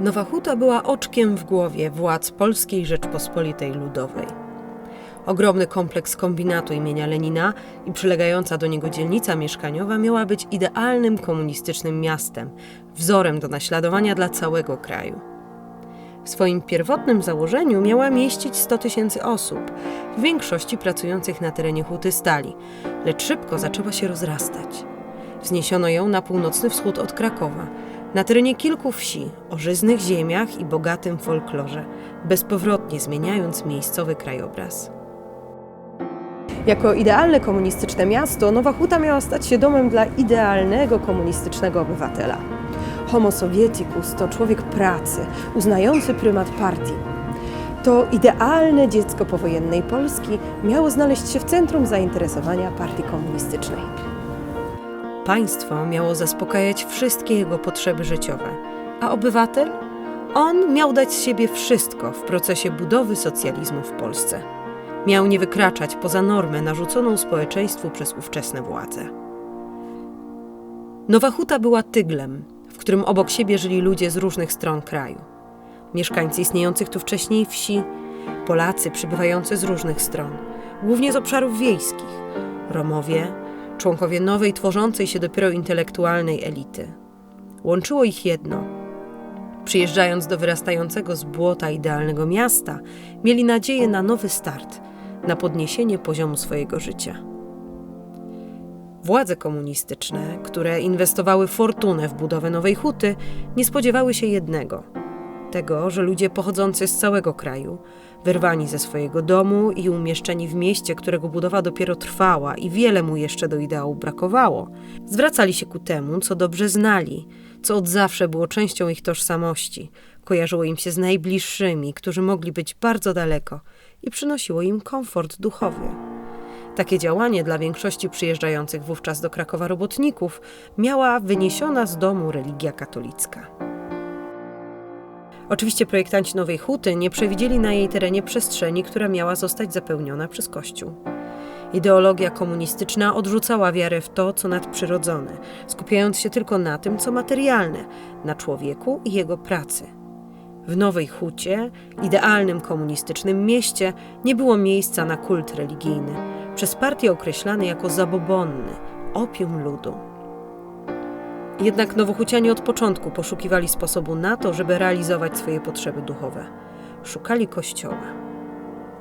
Nowa Huta była oczkiem w głowie władz Polskiej Rzeczpospolitej Ludowej. Ogromny kompleks kombinatu imienia Lenina i przylegająca do niego dzielnica mieszkaniowa miała być idealnym komunistycznym miastem, wzorem do naśladowania dla całego kraju. W swoim pierwotnym założeniu miała mieścić 100 tysięcy osób, w większości pracujących na terenie huty stali, lecz szybko zaczęła się rozrastać. Wzniesiono ją na północny wschód od Krakowa, na terenie kilku wsi, o żyznych ziemiach i bogatym folklorze, bezpowrotnie zmieniając miejscowy krajobraz. Jako idealne komunistyczne miasto, Nowa Huta miała stać się domem dla idealnego komunistycznego obywatela. Homo sovieticus to człowiek pracy, uznający prymat partii. To idealne dziecko powojennej Polski miało znaleźć się w centrum zainteresowania partii komunistycznej. Państwo miało zaspokajać wszystkie jego potrzeby życiowe, a obywatel? On miał dać z siebie wszystko w procesie budowy socjalizmu w Polsce. Miał nie wykraczać poza normę narzuconą społeczeństwu przez ówczesne władze. Nowa Huta była tyglem, w którym obok siebie żyli ludzie z różnych stron kraju. Mieszkańcy istniejących tu wcześniej wsi, Polacy przybywający z różnych stron, głównie z obszarów wiejskich, Romowie, członkowie nowej, tworzącej się dopiero intelektualnej elity. Łączyło ich jedno. Przyjeżdżając do wyrastającego z błota idealnego miasta, mieli nadzieję na nowy start, na podniesienie poziomu swojego życia. Władze komunistyczne, które inwestowały fortunę w budowę nowej huty, nie spodziewały się jednego tego, że ludzie pochodzący z całego kraju, wyrwani ze swojego domu i umieszczeni w mieście, którego budowa dopiero trwała i wiele mu jeszcze do ideału brakowało, zwracali się ku temu, co dobrze znali, co od zawsze było częścią ich tożsamości, kojarzyło im się z najbliższymi, którzy mogli być bardzo daleko i przynosiło im komfort duchowy. Takie działanie dla większości przyjeżdżających wówczas do Krakowa robotników miała wyniesiona z domu religia katolicka. Oczywiście projektanci Nowej Huty nie przewidzieli na jej terenie przestrzeni, która miała zostać zapełniona przez Kościół. Ideologia komunistyczna odrzucała wiarę w to, co nadprzyrodzone, skupiając się tylko na tym, co materialne, na człowieku i jego pracy. W Nowej Hucie, idealnym komunistycznym mieście, nie było miejsca na kult religijny, przez partię określany jako zabobonny, opium ludu. Jednak nowochucianie od początku poszukiwali sposobu na to, żeby realizować swoje potrzeby duchowe. Szukali kościoła.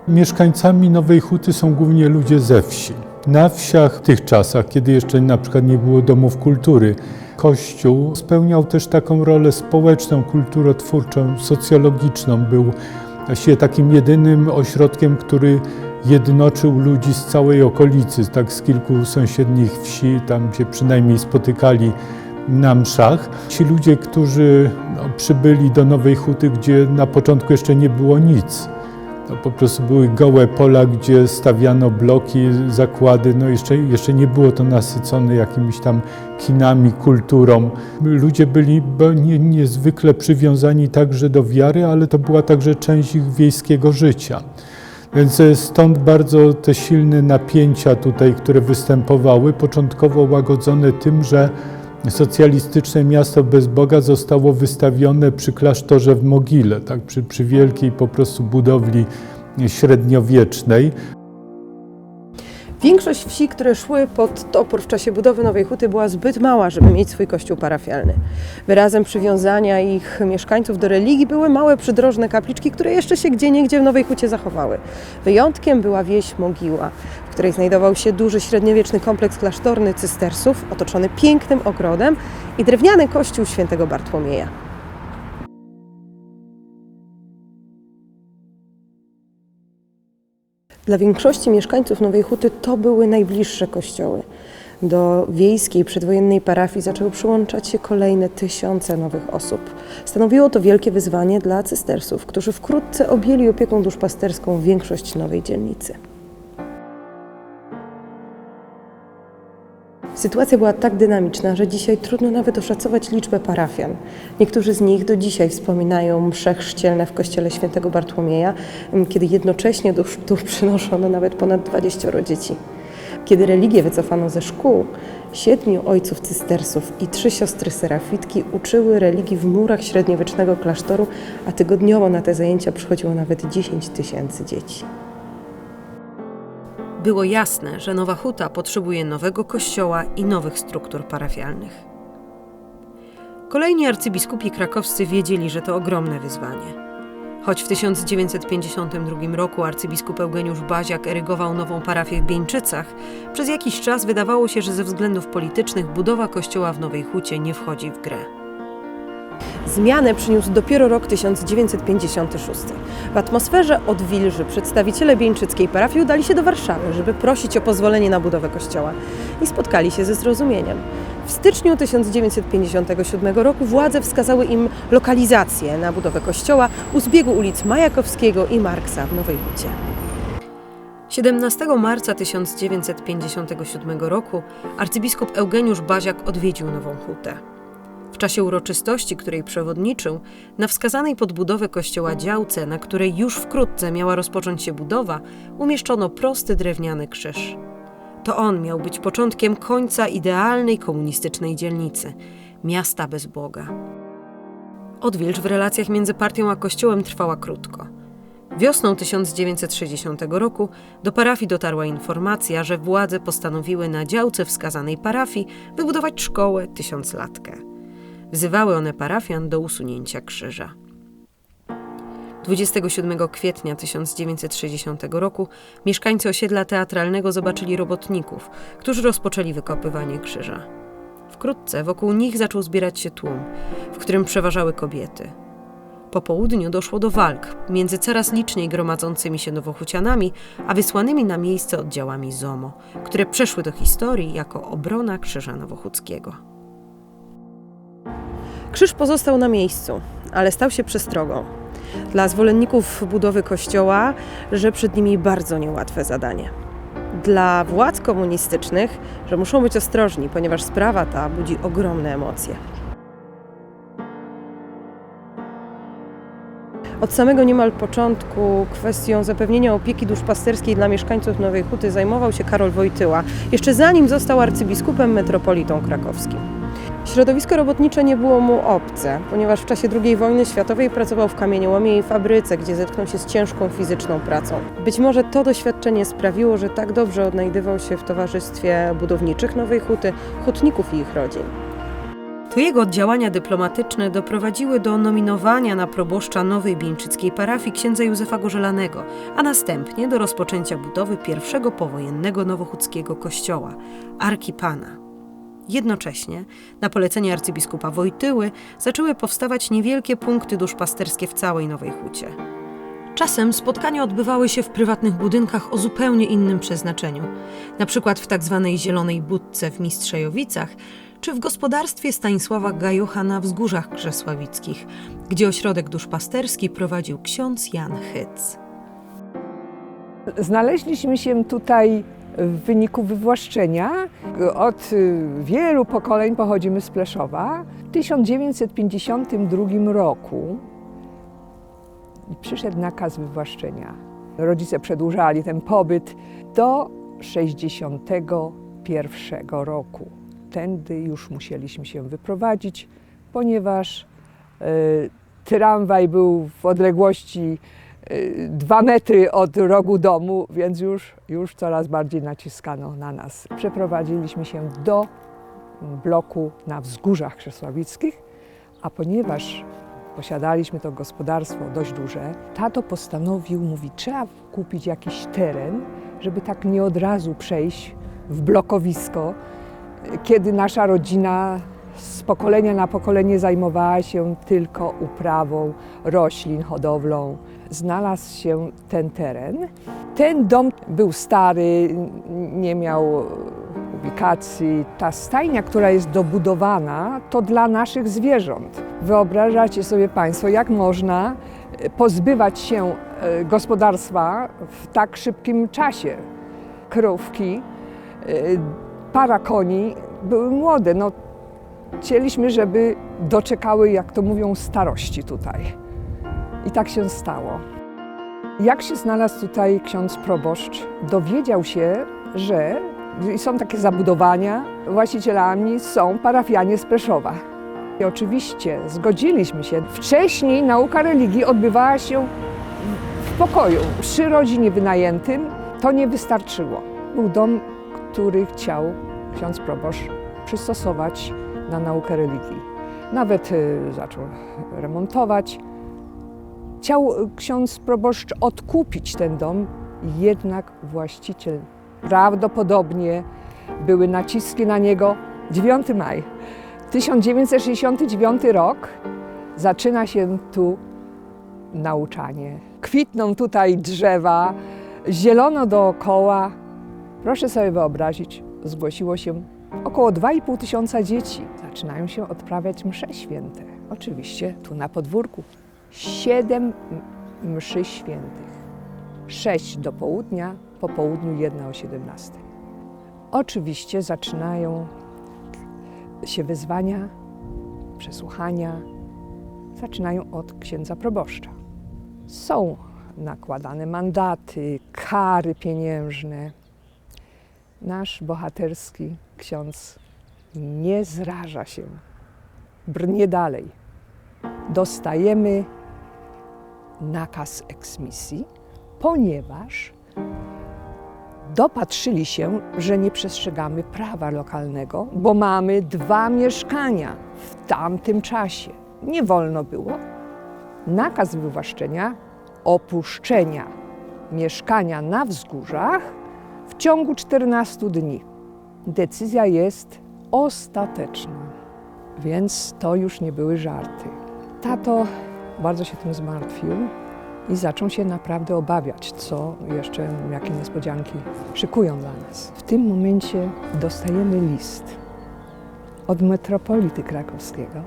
Mieszkańcami Nowej Huty są głównie ludzie ze wsi. Na wsiach w tych czasach, kiedy jeszcze na przykład nie było domów kultury, Kościół spełniał też taką rolę społeczną, kulturotwórczą, socjologiczną. Był właściwie takim jedynym ośrodkiem, który jednoczył ludzi z całej okolicy, tak z kilku sąsiednich wsi, tam się przynajmniej spotykali na mszach. Ci ludzie, którzy no, przybyli do Nowej Huty, gdzie na początku jeszcze nie było nic. To po prostu były gołe pola, gdzie stawiano bloki, zakłady. No jeszcze, jeszcze nie było to nasycone jakimiś tam kinami, kulturą. Ludzie byli nie, niezwykle przywiązani także do wiary, ale to była także część ich wiejskiego życia. Więc stąd bardzo te silne napięcia tutaj, które występowały, początkowo łagodzone tym, że socjalistyczne miasto bez Boga zostało wystawione przy klasztorze w Mogile, tak, przy, przy wielkiej po prostu budowli średniowiecznej. Większość wsi, które szły pod topór w czasie budowy Nowej Huty była zbyt mała, żeby mieć swój kościół parafialny. Wyrazem przywiązania ich mieszkańców do religii były małe przydrożne kapliczki, które jeszcze się gdzieniegdzie w Nowej Hucie zachowały. Wyjątkiem była wieś Mogiła, której znajdował się duży średniowieczny kompleks klasztorny cystersów, otoczony pięknym ogrodem i drewniany kościół świętego Bartłomieja. Dla większości mieszkańców Nowej Huty to były najbliższe kościoły. Do wiejskiej przedwojennej parafii zaczęły przyłączać się kolejne tysiące nowych osób. Stanowiło to wielkie wyzwanie dla cystersów, którzy wkrótce objęli opieką duszpasterską większość nowej dzielnicy. Sytuacja była tak dynamiczna, że dzisiaj trudno nawet oszacować liczbę parafian. Niektórzy z nich do dzisiaj wspominają msze chrzcielne w kościele świętego Bartłomieja, kiedy jednocześnie do chrztu przynoszono nawet ponad 20 dzieci. Kiedy religię wycofano ze szkół, siedmiu ojców cystersów i trzy siostry serafitki uczyły religii w murach średniowiecznego klasztoru, a tygodniowo na te zajęcia przychodziło nawet 10 tysięcy dzieci. Było jasne, że Nowa Huta potrzebuje nowego kościoła i nowych struktur parafialnych. Kolejni arcybiskupi krakowscy wiedzieli, że to ogromne wyzwanie. Choć w 1952 roku arcybiskup Eugeniusz Baziak erygował nową parafię w Bieńczycach, przez jakiś czas wydawało się, że ze względów politycznych budowa kościoła w Nowej Hucie nie wchodzi w grę. Zmianę przyniósł dopiero rok 1956. W atmosferze odwilży przedstawiciele bieńczyckiej parafii udali się do Warszawy, żeby prosić o pozwolenie na budowę kościoła i spotkali się ze zrozumieniem. W styczniu 1957 roku władze wskazały im lokalizację na budowę kościoła u zbiegu ulic Majakowskiego i Marksa w Nowej Hucie. 17 marca 1957 roku arcybiskup Eugeniusz Baziak odwiedził Nową Hutę. W czasie uroczystości, której przewodniczył, na wskazanej pod budowę kościoła działce, na której już wkrótce miała rozpocząć się budowa, umieszczono prosty drewniany krzyż. To on miał być początkiem końca idealnej komunistycznej dzielnicy miasta bez Boga. Odwilż w relacjach między partią a kościołem trwała krótko. Wiosną 1960 roku do parafii dotarła informacja, że władze postanowiły na działce wskazanej parafii wybudować szkołę tysiąclatkę. Wzywały one parafian do usunięcia krzyża. 27 kwietnia 1960 roku mieszkańcy osiedla teatralnego zobaczyli robotników, którzy rozpoczęli wykopywanie krzyża. Wkrótce wokół nich zaczął zbierać się tłum, w którym przeważały kobiety. Po południu doszło do walk między coraz liczniej gromadzącymi się nowochucianami, a wysłanymi na miejsce oddziałami ZOMO, które przeszły do historii jako obrona Krzyża Nowochódzkiego. Krzyż pozostał na miejscu, ale stał się przestrogą. Dla zwolenników budowy kościoła, że przed nimi bardzo niełatwe zadanie. Dla władz komunistycznych, że muszą być ostrożni, ponieważ sprawa ta budzi ogromne emocje. Od samego niemal początku kwestią zapewnienia opieki duszpasterskiej dla mieszkańców Nowej Huty zajmował się Karol Wojtyła, jeszcze zanim został arcybiskupem metropolitą krakowskim. Środowisko robotnicze nie było mu obce, ponieważ w czasie II wojny światowej pracował w kamieniołomie i fabryce, gdzie zetknął się z ciężką fizyczną pracą. Być może to doświadczenie sprawiło, że tak dobrze odnajdywał się w towarzystwie budowniczych Nowej Huty, hutników i ich rodzin. To jego działania dyplomatyczne doprowadziły do nominowania na proboszcza nowej bieńczyckiej parafii księdza Józefa Gorzelanego, a następnie do rozpoczęcia budowy pierwszego powojennego nowochódzkiego kościoła, Arki Pana. Jednocześnie, na polecenie arcybiskupa Wojtyły, zaczęły powstawać niewielkie punkty duszpasterskie w całej Nowej Hucie. Czasem spotkania odbywały się w prywatnych budynkach o zupełnie innym przeznaczeniu, na przykład w tzw. Zielonej Budce w Mistrzejowicach, czy w gospodarstwie Stanisława Gajucha na Wzgórzach Krzesławickich, gdzie ośrodek duszpasterski prowadził ksiądz Jan Hyc. Znaleźliśmy się tutaj w wyniku wywłaszczenia. Od y, wielu pokoleń pochodzimy z Pleszowa. W 1952 roku przyszedł nakaz wywłaszczenia. Rodzice przedłużali ten pobyt do 61 roku. Tędy już musieliśmy się wyprowadzić, ponieważ y, tramwaj był w odległości y, dwa metry od rogu domu, więc już, już coraz bardziej naciskano na nas. Przeprowadziliśmy się do bloku na wzgórzach krzesławickich, a ponieważ posiadaliśmy to gospodarstwo dość duże, tato postanowił, mówi, trzeba kupić jakiś teren, żeby tak nie od razu przejść w blokowisko, kiedy nasza rodzina z pokolenia na pokolenie zajmowała się tylko uprawą roślin, hodowlą. Znalazł się ten teren. Ten dom był stary, nie miał ubikacji. Ta stajnia, która jest dobudowana, to dla naszych zwierząt. Wyobrażacie sobie Państwo, jak można pozbywać się e, gospodarstwa w tak szybkim czasie. Krówki, e, para koni były młode. No, chcieliśmy, żeby doczekały, jak to mówią, starości tutaj. I tak się stało. Jak się znalazł tutaj ksiądz proboszcz, dowiedział się, że są takie zabudowania. Właścicielami są parafianie z Preszowa. I oczywiście zgodziliśmy się. Wcześniej nauka religii odbywała się w pokoju, przy rodzinie wynajętym. To nie wystarczyło. Był dom, który chciał ksiądz proboszcz przystosować na naukę religii. Nawet y, zaczął remontować. Chciał y, ksiądz proboszcz odkupić ten dom, jednak właściciel prawdopodobnie były naciski na niego. 9 maj 1969 rok zaczyna się tu nauczanie. Kwitną tutaj drzewa, zielono dookoła. Proszę sobie wyobrazić, zgłosiło się około 2,5 tysiąca dzieci. Zaczynają się odprawiać msze święte. Oczywiście tu na podwórku. Siedem mszy świętych. Sześć do południa, po południu jedna o 17. Oczywiście zaczynają się wyzwania, przesłuchania. Zaczynają od księdza proboszcza. Są nakładane mandaty, kary pieniężne. Nasz bohaterski ksiądz nie zraża się, brnie dalej. Dostajemy nakaz eksmisji, ponieważ dopatrzyli się, że nie przestrzegamy prawa lokalnego, bo mamy dwa mieszkania w tamtym czasie. Nie wolno było. Nakaz wywłaszczenia, opuszczenia mieszkania na wzgórzach w ciągu 14 dni. Decyzja jest ostateczna, więc to już nie były żarty. Tato bardzo się tym zmartwił i zaczął się naprawdę obawiać, co jeszcze, jakie niespodzianki szykują dla nas. W tym momencie dostajemy list od metropolity krakowskiego,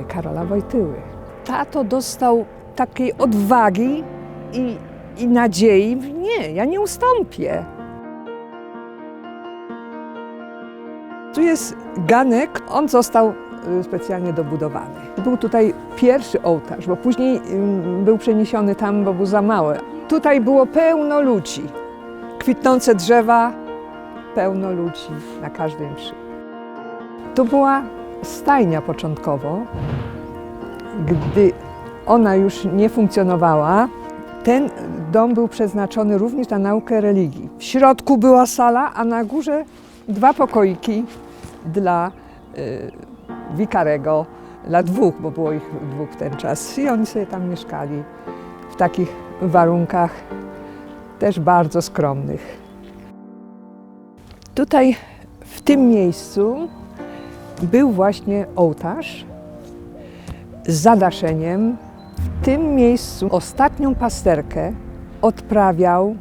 e, Karola Wojtyły. Tato dostał takiej odwagi i, i nadziei, nie, ja nie ustąpię. Tu jest ganek, on został y, specjalnie dobudowany. Był tutaj pierwszy ołtarz, bo później ym, był przeniesiony tam, bo był za mały. Tutaj było pełno ludzi, kwitnące drzewa, pełno ludzi na każdej mszy. To była stajnia początkowo. Gdy ona już nie funkcjonowała, ten dom był przeznaczony również na naukę religii. W środku była sala, a na górze dwa pokoiki dla y, wikarego, dla dwóch, bo było ich dwóch w ten czas. I oni sobie tam mieszkali w takich warunkach też bardzo skromnych. Tutaj, w tym miejscu, był właśnie ołtarz z zadaszeniem. W tym miejscu ostatnią pasterkę odprawiał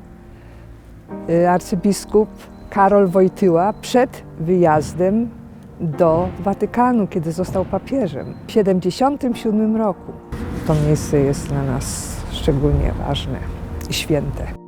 y, arcybiskup Karol Wojtyła przed wyjazdem do Watykanu, kiedy został papieżem w 1977 roku. To miejsce jest dla nas szczególnie ważne i święte.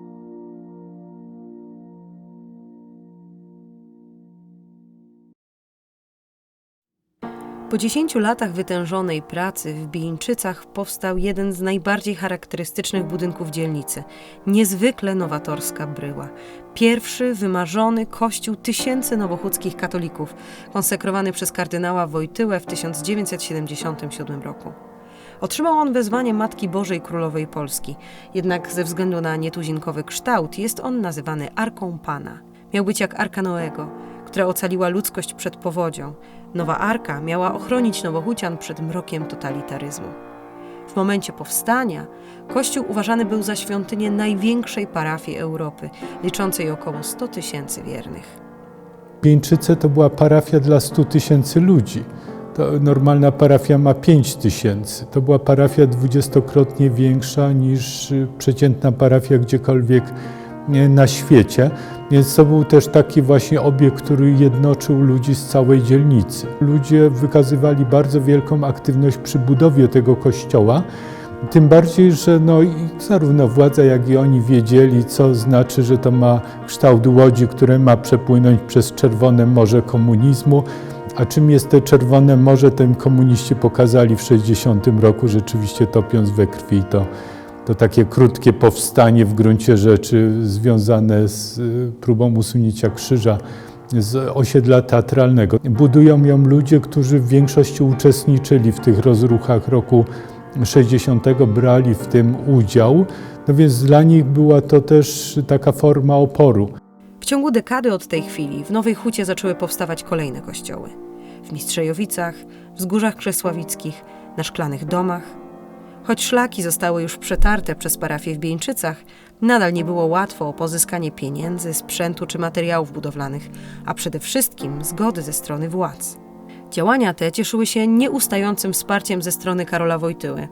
Po 10 latach wytężonej pracy w Bińczycach powstał jeden z najbardziej charakterystycznych budynków dzielnicy niezwykle nowatorska bryła. Pierwszy wymarzony kościół tysięcy nowochódzkich katolików, konsekrowany przez kardynała Wojtyłę w 1977 roku. Otrzymał on wezwanie Matki Bożej Królowej Polski, jednak ze względu na nietuzinkowy kształt jest on nazywany Arką Pana. Miał być jak Arka Noego, która ocaliła ludzkość przed powodzią. Nowa Arka miała ochronić Nowochódzan przed mrokiem totalitaryzmu. W momencie powstania kościół uważany był za świątynię największej parafii Europy, liczącej około 100 tysięcy wiernych. Pieńczyce to była parafia dla 100 tysięcy ludzi. To normalna parafia ma 5 tysięcy. To była parafia dwudziestokrotnie większa niż przeciętna parafia gdziekolwiek y, na świecie. Więc to był też taki właśnie obiekt, który jednoczył ludzi z całej dzielnicy. Ludzie wykazywali bardzo wielką aktywność przy budowie tego kościoła. Tym bardziej, że no, zarówno władza, jak i oni wiedzieli, co znaczy, że to ma kształt łodzi, które ma przepłynąć przez Czerwone Morze Komunizmu. A czym jest te Czerwone Morze, tym komuniści pokazali w 60 roku, rzeczywiście topiąc we krwi to To takie krótkie powstanie w gruncie rzeczy związane z y, próbą usunięcia krzyża z osiedla teatralnego. Budują ją ludzie, którzy w większości uczestniczyli w tych rozruchach roku 60, brali w tym udział, no więc dla nich była to też taka forma oporu. W ciągu dekady od tej chwili w Nowej Hucie zaczęły powstawać kolejne kościoły. W Mistrzejowicach, Wzgórzach Krzesławickich, na Szklanych Domach. Choć szlaki zostały już przetarte przez parafię w Bieńczycach, nadal nie było łatwo o pozyskanie pieniędzy, sprzętu czy materiałów budowlanych, a przede wszystkim zgody ze strony władz. Działania te cieszyły się nieustającym wsparciem ze strony Karola Wojtyły.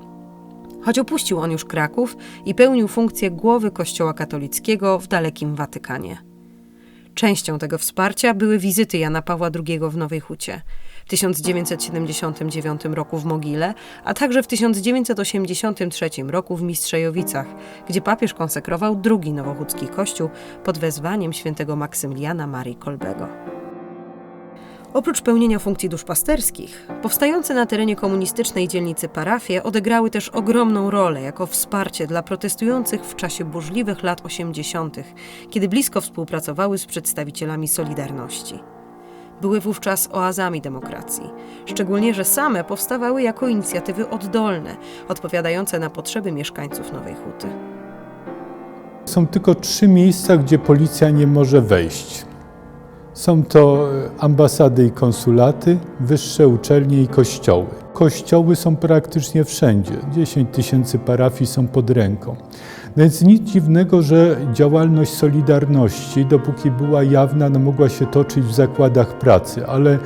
Choć opuścił on już Kraków i pełnił funkcję głowy Kościoła katolickiego w dalekim Watykanie. Częścią tego wsparcia były wizyty Jana Pawła II w Nowej Hucie 1979 roku w Mogile, a także w 1983 roku w Mistrzejowicach, gdzie papież konsekrował drugi nowochódzki kościół pod wezwaniem świętego Maksymiliana Marii Kolbego. Oprócz pełnienia funkcji duszpasterskich, powstające na terenie komunistycznej dzielnicy parafie odegrały też ogromną rolę jako wsparcie dla protestujących w czasie burzliwych lat 80., kiedy blisko współpracowały z przedstawicielami Solidarności. Były wówczas oazami demokracji, szczególnie że same powstawały jako inicjatywy oddolne, odpowiadające na potrzeby mieszkańców Nowej Huty. Są tylko trzy miejsca, gdzie policja nie może wejść. Są to ambasady i konsulaty, wyższe uczelnie i kościoły. Kościoły są praktycznie wszędzie. 10 tysięcy parafii są pod ręką. No Więc nic dziwnego, że działalność Solidarności, dopóki była jawna, no mogła się toczyć w zakładach pracy, ale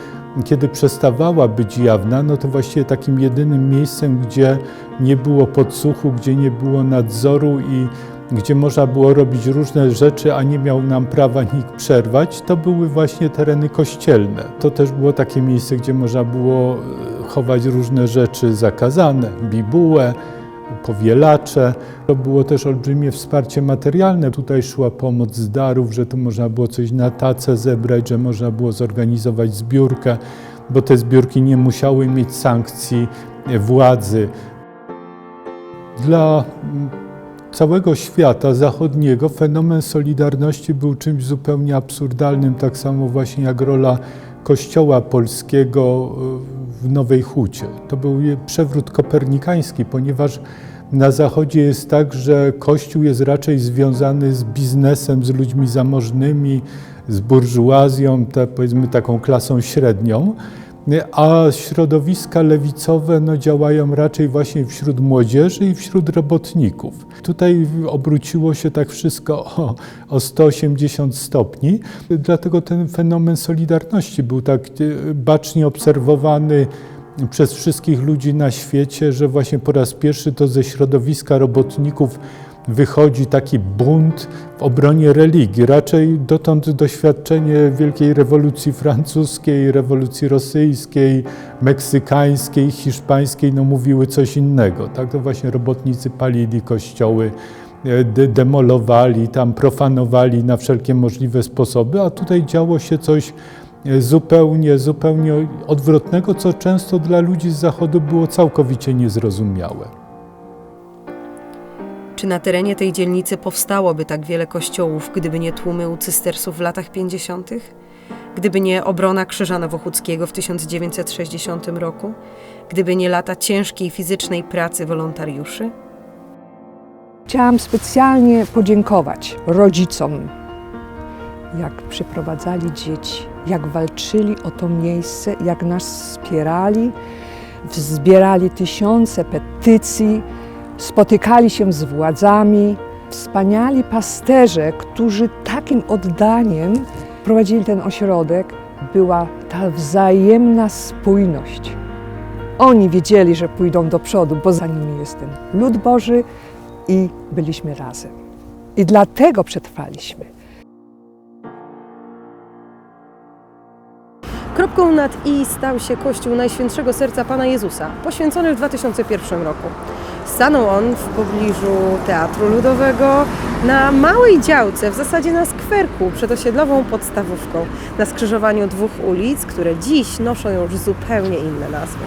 kiedy przestawała być jawna, no to właściwie takim jedynym miejscem, gdzie nie było podsłuchu, gdzie nie było nadzoru i gdzie można było robić różne rzeczy, a nie miał nam prawa nikt przerwać, to były właśnie tereny kościelne. To też było takie miejsce, gdzie można było e, chować różne rzeczy zakazane, bibułę, powielacze. To było też olbrzymie wsparcie materialne. Tutaj szła pomoc z darów, że tu można było coś na tacę zebrać, że można było zorganizować zbiórkę, bo te zbiórki nie musiały mieć sankcji władzy. Dla mm, całego świata zachodniego fenomen Solidarności był czymś zupełnie absurdalnym, tak samo właśnie jak rola Kościoła Polskiego y, w Nowej Hucie. To był przewrót kopernikański, ponieważ na Zachodzie jest tak, że Kościół jest raczej związany z biznesem, z ludźmi zamożnymi, z burżuazją, te, powiedzmy taką klasą średnią, a środowiska lewicowe no, działają raczej właśnie wśród młodzieży i wśród robotników. Tutaj obróciło się tak wszystko o, o 180 stopni, dlatego ten fenomen Solidarności był tak e, bacznie obserwowany przez wszystkich ludzi na świecie, że właśnie po raz pierwszy to ze środowiska robotników wychodzi taki bunt w obronie religii. Raczej dotąd doświadczenie Wielkiej Rewolucji Francuskiej, rewolucji rosyjskiej, meksykańskiej, hiszpańskiej no mówiły coś innego. Tak to właśnie robotnicy palili kościoły, e, de- demolowali, tam profanowali na wszelkie możliwe sposoby, a tutaj działo się coś e, zupełnie, zupełnie odwrotnego, co często dla ludzi z Zachodu było całkowicie niezrozumiałe. Czy na terenie tej dzielnicy powstałoby tak wiele kościołów, gdyby nie tłumy u cystersów w latach 50., gdyby nie obrona Krzyża Nowochódzkiego w 1960 roku, gdyby nie lata ciężkiej fizycznej pracy wolontariuszy? Chciałam specjalnie podziękować rodzicom, jak przyprowadzali dzieci, jak walczyli o to miejsce, jak nas wspierali, zbierali tysiące petycji, spotykali się z władzami. Wspaniali pasterze, którzy takim oddaniem prowadzili ten ośrodek, była ta wzajemna spójność. Oni wiedzieli, że pójdą do przodu, bo za nimi jest ten lud Boży i byliśmy razem. I dlatego przetrwaliśmy. Kropką nad i stał się Kościół Najświętszego Serca Pana Jezusa, poświęcony w 2001 roku. Stanął on w pobliżu Teatru Ludowego na małej działce, w zasadzie na skwerku przed osiedlową podstawówką, na skrzyżowaniu dwóch ulic, które dziś noszą już zupełnie inne nazwy.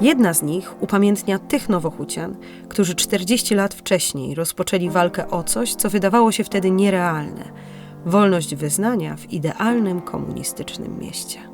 Jedna z nich upamiętnia tych nowochucian, którzy 40 lat wcześniej rozpoczęli walkę o coś, co wydawało się wtedy nierealne wolność wyznania w idealnym komunistycznym mieście.